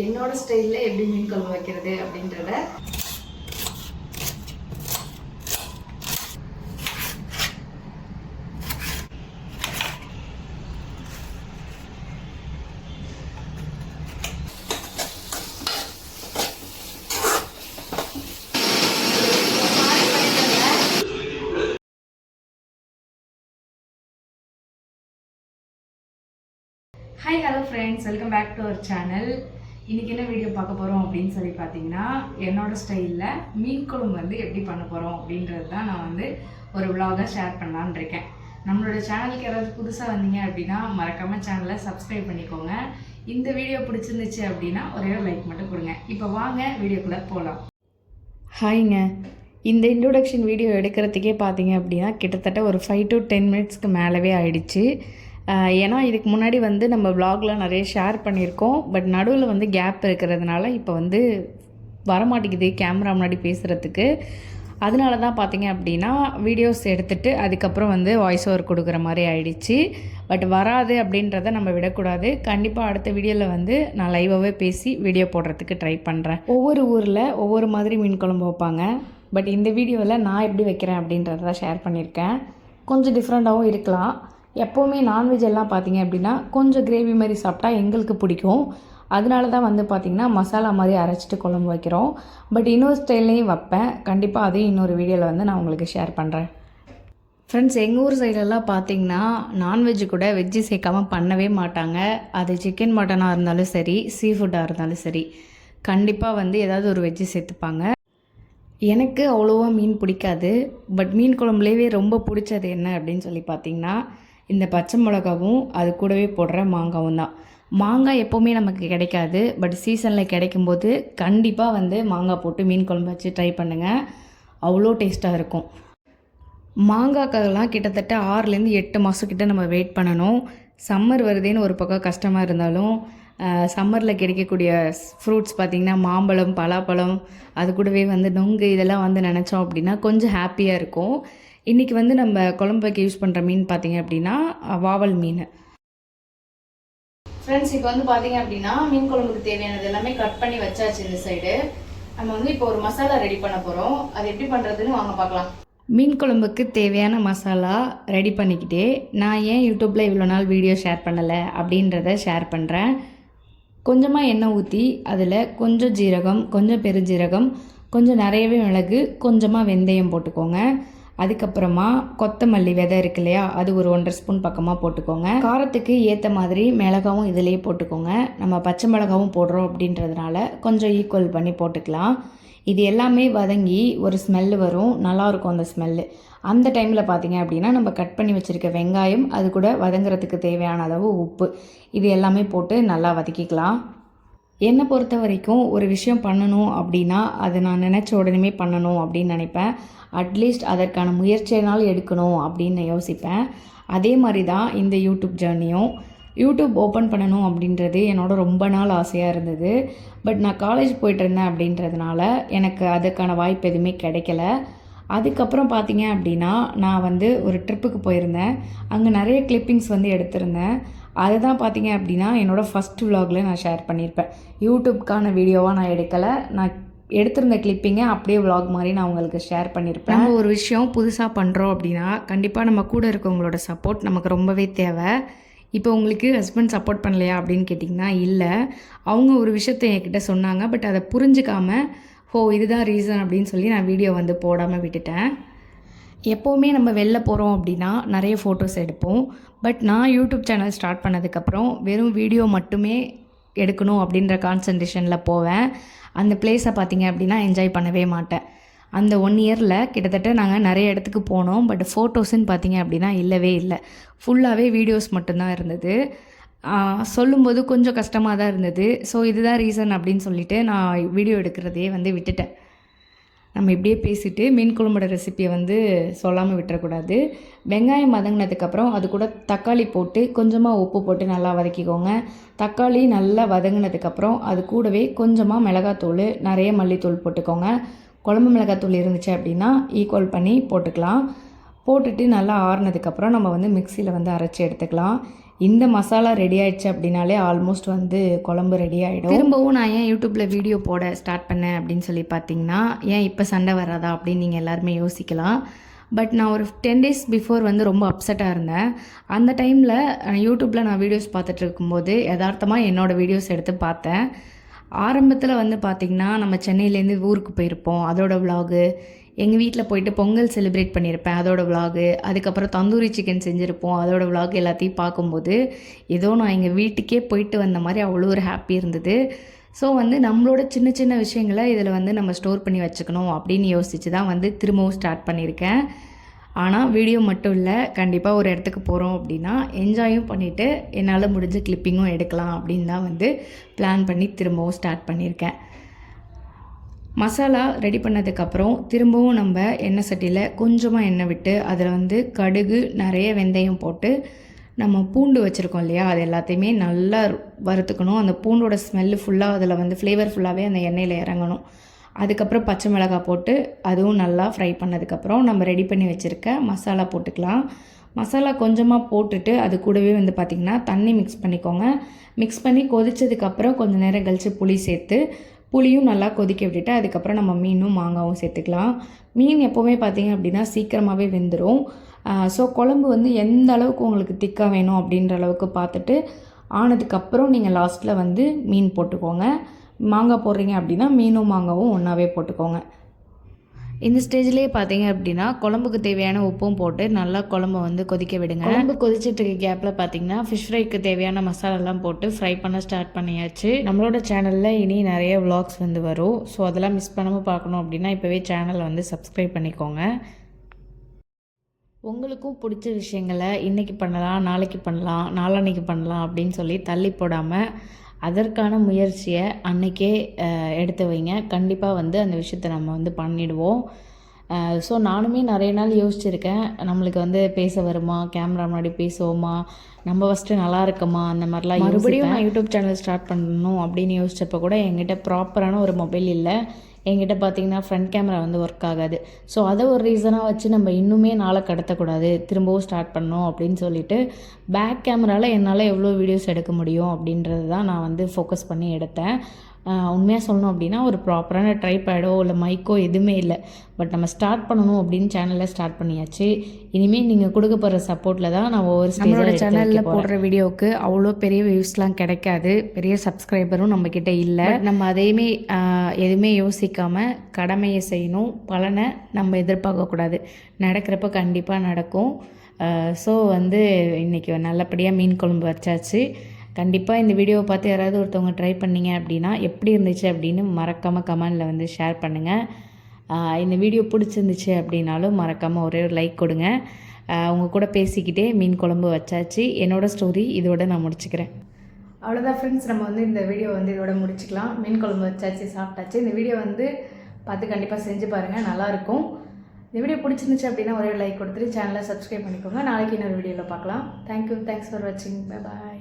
என்னோட ஸ்டைலில் எப்படி மீன் குழம்பு வைக்கிறது அப்படின்றத hi hello friends welcome back to our channel இன்றைக்கி என்ன வீடியோ பார்க்க போகிறோம் அப்படின்னு சொல்லி பார்த்தீங்கன்னா என்னோடய ஸ்டைலில் மீன் குழம்பு வந்து எப்படி பண்ண போகிறோம் அப்படின்றது தான் நான் வந்து ஒரு விலாகாக ஷேர் பண்ணலான் இருக்கேன். நம்மளோட சேனலுக்கு யாராவது புதுசாக வந்தீங்க அப்படின்னா மறக்காமல் சேனலை சப்ஸ்கிரைப் பண்ணிக்கோங்க. இந்த வீடியோ பிடிச்சிருந்துச்சு அப்படின்னா ஒரே ஒரு லைக் மட்டும் கொடுங்க. இப்போ வாங்க வீடியோக்குள்ளே போகலாம் ஹாய்ங்க இந்த இன்ட்ரொடக்ஷன் வீடியோ எடுக்கிறதுக்கே பார்த்தீங்க அப்படின்னா கிட்டத்தட்ட ஒரு ஃபைவ் டு டென் மினிட்ஸ்க்கு மேலவே ஆயிடுச்சு. ஏன்னா இதுக்கு முன்னாடி வந்து நம்ம வ்ளாகில் நிறைய ஷேர் பண்ணியிருக்கோம். பட் நடுவில் வந்து கேப் இருக்கிறதுனால இப்போ வந்து வரமாட்டேங்குது கேமரா முன்னாடி பேசுகிறதுக்கு அதனால தான் பார்த்தீங்க அப்படின்னா வீடியோஸ் எடுத்துட்டு அதுக்கப்புறம் வந்து வாய்ஸ் ஓவர் கொடுக்குற மாதிரி ஆயிடுச்சு. பட் வராது அப்படின்றத நம்ம விடக்கூடாது. கண்டிப்பாக அடுத்த வீடியோவில் வந்து நான் லைவாகவே பேசி வீடியோ போடுறதுக்கு ட்ரை பண்ணுறேன் ஒவ்வொரு ஊரில் ஒவ்வொரு மாதிரி மீன் குழம்பு வைப்பாங்க. பட் இந்த வீடியோவில் நான் எப்படி வைக்கிறேன் அப்படின்றத ஷேர் பண்ணியிருக்கேன். கொஞ்சம் டிஃப்ரெண்ட்டாகவும் இருக்கலாம். எப்போவுமே நான்வெஜ் எல்லாம் பார்த்தீங்க அப்படின்னா கொஞ்சம் கிரேவி மாதிரி சாப்பிட்டா எங்களுக்கு பிடிக்கும். அதனால தான் வந்து பார்த்திங்கன்னா மசாலா மாதிரி அரைச்சிட்டு குழம்பு வைக்கிறோம். பட் இன்னொரு ஸ்டைல்லையும் வைப்பேன். கண்டிப்பாக அதையும் இன்னொரு வீடியோவில் வந்து நான் உங்களுக்கு ஷேர் பண்ணுறேன் ஃப்ரெண்ட்ஸ் எங்கள் ஊர் சைடெல்லாம் பார்த்தீங்கன்னா நான்வெஜ் கூட வெஜ்ஜு சேர்க்காம பண்ணவே மாட்டாங்க. அது சிக்கன் மட்டனாக இருந்தாலும் சரி சீ ஃபுட்டாக இருந்தாலும் சரி கண்டிப்பாக வந்து ஏதாவது ஒரு வெஜ்ஜு சேர்த்துப்பாங்க. எனக்கு அவ்வளோவா மீன் பிடிக்காது. பட் மீன் குழம்புலேயே ரொம்ப பிடிச்சது என்ன அப்படின்னு சொல்லி பார்த்தீங்கன்னா இந்த பச்சை மிளகாவும் அது கூடவே போடுற மாங்காவும் தான். மாங்காய் எப்போவுமே நமக்கு கிடைக்காது. பட் சீசனில் கிடைக்கும்போது கண்டிப்பாக வந்து மாங்காய் போட்டு மீன் குழம்பு வச்சு ட்ரை பண்ணுங்கள் அவ்வளோ டேஸ்ட்டாக இருக்கும். மாங்காய்க்கெல்லாம் கிட்டத்தட்ட ஆறுலேருந்து எட்டு மாதம் கிட்ட நம்ம வெயிட் பண்ணணும். சம்மர் வருதேன்னு ஒரு பக்கம் கஷ்டமாக இருந்தாலும் சம்மரில் கிடைக்கக்கூடிய ஃப்ரூட்ஸ் பார்த்திங்கன்னா மாம்பழம் பலாப்பழம் அது கூடவே வந்து நொங்கு இதெல்லாம் வந்து நினச்சோம் அப்படின்னா கொஞ்சம் ஹாப்பியாக இருக்கும். இன்றைக்கி வந்து நம்ம குழம்பு வைக்க யூஸ் பண்ணுற மீன் பார்த்திங்க அப்படின்னா வாவல் மீன். ஃப்ரெண்ட்ஸ் இப்போ வந்து பார்த்தீங்க அப்படின்னா மீன் குழம்புக்கு தேவையானது எல்லாமே கட் பண்ணி வச்சாச்சு இந்த சைடு நம்ம வந்து இப்போ ஒரு மசாலா ரெடி பண்ண போகிறோம் அது எப்படி பண்ணுறதுன்னு வாங்க பார்க்கலாம் மீன் குழம்புக்கு தேவையான மசாலா ரெடி பண்ணிக்கிட்டே நான் ஏன் யூடியூப்பில் இவ்வளோ நாள் வீடியோ ஷேர் பண்ணலை அப்படின்றத ஷேர் பண்ணுறேன் கொஞ்சமாக எண்ணெய் ஊற்றி அதில் கொஞ்சம் ஜீரகம் கொஞ்சம் பெருஜீரகம் கொஞ்சம் நிறையவே மிளகு கொஞ்சமாக வெந்தயம் போட்டுக்கோங்க. அதுக்கப்புறமா கொத்தமல்லி விதை இருக்கு இல்லையா அது ஒரு ஒன்றரை ஸ்பூன் பக்கமாக போட்டுக்கோங்க. காரத்துக்கு ஏற்ற மாதிரி மிளகாவும் இதிலேயே போட்டுக்கோங்க. நம்ம பச்சை மிளகாவும் போடுறோம் அப்படின்றதுனால கொஞ்சம் ஈக்குவல் பண்ணி போட்டுக்கலாம். இது எல்லாமே வதங்கி ஒரு ஸ்மெல்லு வரும். நல்லாயிருக்கும் அந்த ஸ்மெல்லு அந்த டைமில் பார்த்தீங்க அப்படின்னா நம்ம கட் பண்ணி வச்சுருக்க வெங்காயம் அது கூட வதங்குறதுக்கு தேவையான அளவு உப்பு. இது எல்லாமே போட்டு நல்லா வதக்கிக்கலாம். என்னை பொறுத்த வரைக்கும் ஒரு விஷயம் பண்ணணும் அப்படின்னா அதை நான் நினச்ச உடனே பண்ணணும் அப்படின்னு நினைப்பேன். அட்லீஸ்ட் அதற்கான முயற்சியினால் எடுக்கணும் அப்படின்னு யோசிப்பேன். அதே மாதிரி தான் இந்த யூடியூப் ஜேர்னியும் யூடியூப் ஓப்பன் பண்ணணும் அப்படின்றது என்னோட ரொம்ப நாள் ஆசையாக இருந்தது. பட் நான் காலேஜ் போயிட்டுருந்தேன் அப்படின்றதுனால எனக்கு அதுக்கான வாய்ப்பு எதுவுமே கிடைக்கல. அதுக்கப்புறம் பார்த்தீங்க அப்படின்னா நான் வந்து ஒரு ட்ரிப்புக்கு போயிருந்தேன். அங்கே நிறைய கிளிப்பிங்ஸ் வந்து எடுத்திருந்தேன். அதை தான் பார்த்தீங்க அப்படின்னா என்னோடய ஃபஸ்ட் விலாகில் நான் ஷேர் பண்ணியிருப்பேன். யூடியூப்க்கான வீடியோவாக நான் எடுக்கலை. நான் எடுத்திருந்த கிளிப்பிங்கை அப்படியே விலாக் மாதிரி நான் உங்களுக்கு ஷேர் பண்ணியிருப்பேன். நம்ம ஒரு விஷயம் புதுசாக பண்ணுறோம் அப்படின்னா கண்டிப்பாக நம்ம கூட இருக்கவங்களோட சப்போர்ட் நமக்கு ரொம்பவே தேவை. இப்போ உங்களுக்கு ஹஸ்பண்ட் சப்போர்ட் பண்ணலையா அப்படின்னு கேட்டிங்கன்னா இல்லை. அவங்க ஒரு விஷயத்தை என்கிட்ட சொன்னாங்க பட் அதை புரிஞ்சுக்காமல் ஓ இதுதான் ரீசன் அப்படின்னு சொல்லி நான் வீடியோ வந்து போடாமல் விட்டுட்டேன். எப்போவுமே நம்ம வெளில போகிறோம் அப்படின்னா நிறைய ஃபோட்டோஸ் எடுப்போம். பட் நான் யூடியூப் சேனல் ஸ்டார்ட் பண்ணதுக்கப்புறம் வெறும் வீடியோ மட்டுமே எடுக்கணும் அப்படின்ற கான்சன்ட்ரேஷனில் போவேன். அந்த பிளேஸை பார்த்தீங்க அப்படின்னா என்ஜாய் பண்ணவே மாட்டேன். அந்த ஒன் இயரில் கிட்டத்தட்ட நாங்கள் நிறைய இடத்துக்கு போனோம். பட் ஃபோட்டோஸ்ன்னு பார்த்தீங்க அப்படின்னா இல்லவே இல்லை. ஃபுல்லாகவே வீடியோஸ் மட்டும்தான் இருந்தது. சொல்லும்போது கொஞ்சம் கஷ்டமாக தான் இருந்தது. ஸோ இதுதான் ரீசன் அப்படின்னு சொல்லிட்டு நான் வீடியோ எடுக்கிறதையே வந்து விட்டுட்டேன். நம்ம இப்படியே பேசிட்டு மீன் குழம்போட ரெசிப்பியை வந்து சொல்லாமல் விட்டுறக்கூடாது. வெங்காயம் வதங்கினதுக்கப்புறம் அது கூட தக்காளி போட்டு கொஞ்சமாக உப்பு போட்டு நல்லா வதக்கிக்கோங்க. தக்காளி நல்லா வதங்கினதுக்கப்புறம் அது கூடவே கொஞ்சமாக மிளகாத்தூள் நிறைய மல்லித்தூள் போட்டுக்கோங்க. குழம்பு மிளகாத்தூள் இருந்துச்சு அப்படின்னா ஈக்குவல் பண்ணி போட்டுக்கலாம். போட்டுட்டு நல்லா ஆறுனதுக்கப்புறம் நம்ம வந்து மிக்சியில் வந்து அரைச்சி எடுத்துக்கலாம். இந்த மசாலா ரெடி ஆயிடுச்சு அப்படின்னாலே ஆல்மோஸ்ட் வந்து குழம்பு ரெடி ஆகிடும் திரும்பவும் நான் ஏன் யூடியூப்பில் வீடியோ போட ஸ்டார்ட் பண்ணேன் அப்படின்னு சொல்லி பார்த்தீங்கன்னா ஏன் இப்போ சண்டை வராதா அப்படின்னு நீங்கள் எல்லாருமே யோசிக்கலாம். பட் நான் ஒரு டென் டேஸ் பிஃபோர் வந்து ரொம்ப அப்செட்டாக இருந்தேன். அந்த டைமில் யூடியூப்பில் நான் வீடியோஸ் பார்த்துட்டு இருக்கும்போது யதார்த்தமாக என்னோடய வீடியோஸ் எடுத்து பார்த்தேன். ஆரம்பத்தில் வந்து பார்த்திங்கன்னா நம்ம சென்னையிலேருந்து ஊருக்கு போயிருப்போம். அதோட விலாகு எங்கள் வீட்டில் போயிட்டு பொங்கல் செலிப்ரேட் பண்ணியிருப்பேன் அதோட விலாகு அதுக்கப்புறம் தந்தூரி சிக்கன் செஞ்சுருப்போம். அதோட விலாக் எல்லாத்தையும் பார்க்கும்போது ஏதோ நான் எங்கள் வீட்டுக்கே போயிட்டு வந்த மாதிரி அவ்வளோ ஒரு ஹாப்பி இருந்தது. ஸோ வந்து நம்மளோட சின்ன சின்ன விஷயங்களை இதில் வந்து நம்ம ஸ்டோர் பண்ணி வச்சுக்கணும் அப்படின்னு யோசித்து தான் வந்து திரும்பவும் ஸ்டார்ட் பண்ணியிருக்கேன் ஆனால் வீடியோ மட்டும் இல்லை கண்டிப்பாக ஒரு இடத்துக்கு போகிறோம் அப்படின்னா என்ஜாயும் பண்ணிவிட்டு என்னால் முடிஞ்ச கிளிப்பிங்கும் எடுக்கலாம் அப்படின்னு தான் வந்து பிளான் பண்ணி திரும்பவும் ஸ்டார்ட் பண்ணியிருக்கேன் மசாலா ரெடி பண்ணதுக்கப்புறம் திரும்பவும் நம்ம எண்ணெய் சட்டியில் கொஞ்சமாக எண்ணெய் விட்டு அதில் வந்து கடுகு நிறைய வெந்தயம் போட்டு நம்ம பூண்டு வச்சுருக்கோம் இல்லையா? அது எல்லாத்தையுமே நல்லா வறுத்துக்கணும். அந்த பூண்டோட ஸ்மெல்லு ஃபுல்லாக அதில் வந்து ஃப்ளேவர் ஃபுல்லாகவே அந்த எண்ணெயில் இறங்கணும். அதுக்கப்புறம் பச்சை மிளகாய் போட்டு அதுவும் நல்லா ஃப்ரை பண்ணதுக்கப்புறம் நம்ம ரெடி பண்ணி வச்சுருக்க மசாலா போட்டுக்கலாம். மசாலா கொஞ்சமாக போட்டுட்டு அது கூடவே வந்து பார்த்திங்கன்னா தண்ணி மிக்ஸ் பண்ணிக்கோங்க. மிக்ஸ் பண்ணி கொதிச்சதுக்கப்புறம் கொஞ்சம் நேரம் கழித்து புளி சேர்த்து புளியும் நல்லா கொதிக்க விட்டுட்டு அதுக்கப்புறம் நம்ம மீனும் மாங்காவும் சேர்த்துக்கலாம். மீன் எப்போவுமே பார்த்திங்க அப்படின்னா சீக்கிரமாகவே வெந்துடும் ஸோ குழம்பு வந்து எந்த அளவுக்கு உங்களுக்கு திக்காக வேணும் அப்படின்ற அளவுக்கு பார்த்துட்டு ஆனதுக்கப்புறம் நீங்கள் லாஸ்ட்டில் வந்து மீன் போட்டுக்கோங்க. மாங்காய் போடுறீங்க அப்படின்னா மீனும் மாங்காவும் ஒன்றாவே போட்டுக்கோங்க. இந்த ஸ்டேஜ்லேயே பார்த்தீங்க அப்படின்னா குழம்புக்கு தேவையான உப்பும் போட்டு நல்லா குழம்பு வந்து கொதிக்க விடுங்க. குழம்பு கொதிச்சிட்டு இருக்க கேப்பில் பார்த்தீங்கன்னா ஃபிஷ் ஃப்ரைக்கு தேவையான மசாலாலாம் போட்டு ஃப்ரை பண்ண ஸ்டார்ட் பண்ணியாச்சு. நம்மளோட சேனலில் இனி நிறைய விளாக்ஸ் வந்து வரும். ஸோ அதெல்லாம் மிஸ் பண்ணாமல் பார்க்கணும் அப்படின்னா இப்போவே சேனலை வந்து சப்ஸ்கிரைப் பண்ணிக்கோங்க. உங்களுக்கும் பிடிச்ச விஷயங்களை இன்றைக்கி பண்ணலாம் நாளைக்கு பண்ணலாம் நாளான்னைக்கு பண்ணலாம் அப்படின்னு சொல்லி தள்ளி போடாமல் அதற்கான முயற்சியை அன்றைக்கே எடுத்து வைங்க. கண்டிப்பாக வந்து அந்த விஷயத்த நம்ம வந்து பண்ணிடுவோம். ஸோ நானுமே நிறைய நாள் யோசிச்சிருக்கேன். நம்மளுக்கு வந்து பேச வருமா? கேமரா முன்னாடி பேசுவோமா? நம்ம ஃபஸ்ட்டு நல்லா இருக்குமா? அந்த மாதிரிலாம் மறுபடியும் நான் யூடியூப் சேனல் ஸ்டார்ட் பண்ணணும் அப்படின்னு யோசிச்சப்போ கூட என்கிட்ட ப்ராப்பரான ஒரு மொபைல் இல்லை. என்கிட்ட பார்த்தீங்கன்னா ஃப்ரண்ட் கேமரா வந்து ஒர்க் ஆகாது. ஸோ அதை ஒரு ரீசனாக வச்சு நம்ம இன்னுமே நாளை கடத்தக்கூடாது. திரும்பவும் ஸ்டார்ட் பண்ணோம் அப்படின்னு சொல்லிட்டு பேக் கேமராவில் என்னால் எவ்வளோ வீடியோஸ் எடுக்க முடியும் அப்படின்றது தான் நான் வந்து ஃபோக்கஸ் பண்ணி எடுத்தேன். உண்மையாக சொல்லணும் அப்படின்னா ஒரு ப்ராப்பரான ட்ரைபேடோ இல்லை மைக்கோ எதுவுமே இல்லை. பட் நம்ம ஸ்டார்ட் பண்ணணும் அப்படின்னு சேனலில் ஸ்டார்ட் பண்ணியாச்சு. இனிமேல் நீங்கள் கொடுக்க போகிற சப்போர்ட்டில் தான் நான் ஒவ்வொரு நம்மளோட சேனலில் போடுற வீடியோவுக்கு அவ்வளோ பெரிய வியூஸ்லாம் கிடைக்காது. பெரிய சப்ஸ்கிரைபரும் நம்மக்கிட்ட இல்லை. நம்ம அதையுமே எதுவுமே யோசிக்காமல் கடமையை செய்யணும். பலனை நம்ம எதிர்பார்க்கக்கூடாது நடக்கிறப்ப கண்டிப்பாக நடக்கும். ஸோ வந்து இன்றைக்கி நல்லபடியாக மீன் குழம்பு வச்சாச்சு. கண்டிப்பாக இந்த வீடியோவை பார்த்து யாராவது ஒருத்தவங்க ட்ரை பண்ணிங்க அப்படின்னா எப்படி இருந்துச்சு அப்படின்னு மறக்காமல் கமெண்டில் வந்து ஷேர் பண்ணுங்கள் இந்த வீடியோ பிடிச்சிருந்துச்சு அப்படின்னாலும் மறக்காமல் ஒரே ஒரு லைக் கொடுங்க. அவங்க கூட பேசிக்கிட்டே மீன் குழம்பு வச்சாச்சு. என்னோடய ஸ்டோரி இதோட நான் முடிச்சுக்கிறேன். அவ்வளோதான் ஃப்ரெண்ட்ஸ் நம்ம வந்து இந்த வீடியோ வந்து இதோட முடிச்சுக்கலாம். மீன் குழம்பு வச்சாச்சு சாப்பிட்டாச்சு. இந்த வீடியோ வந்து பார்த்து கண்டிப்பாக செஞ்சு பாருங்கள் நல்லாயிருக்கும் இந்த வீடியோ பிடிச்சிருந்துச்சு அப்படின்னா ஒரே லைக் கொடுத்துட்டு சேனலை சப்ஸ்கிரைப் பண்ணிக்கோங்க. நாளைக்கு இன்னொரு வீடியோவில் பார்க்கலாம். தேங்க்யூ தேங்க்ஸ் ஃபார் வாட்சிங் பை பாய்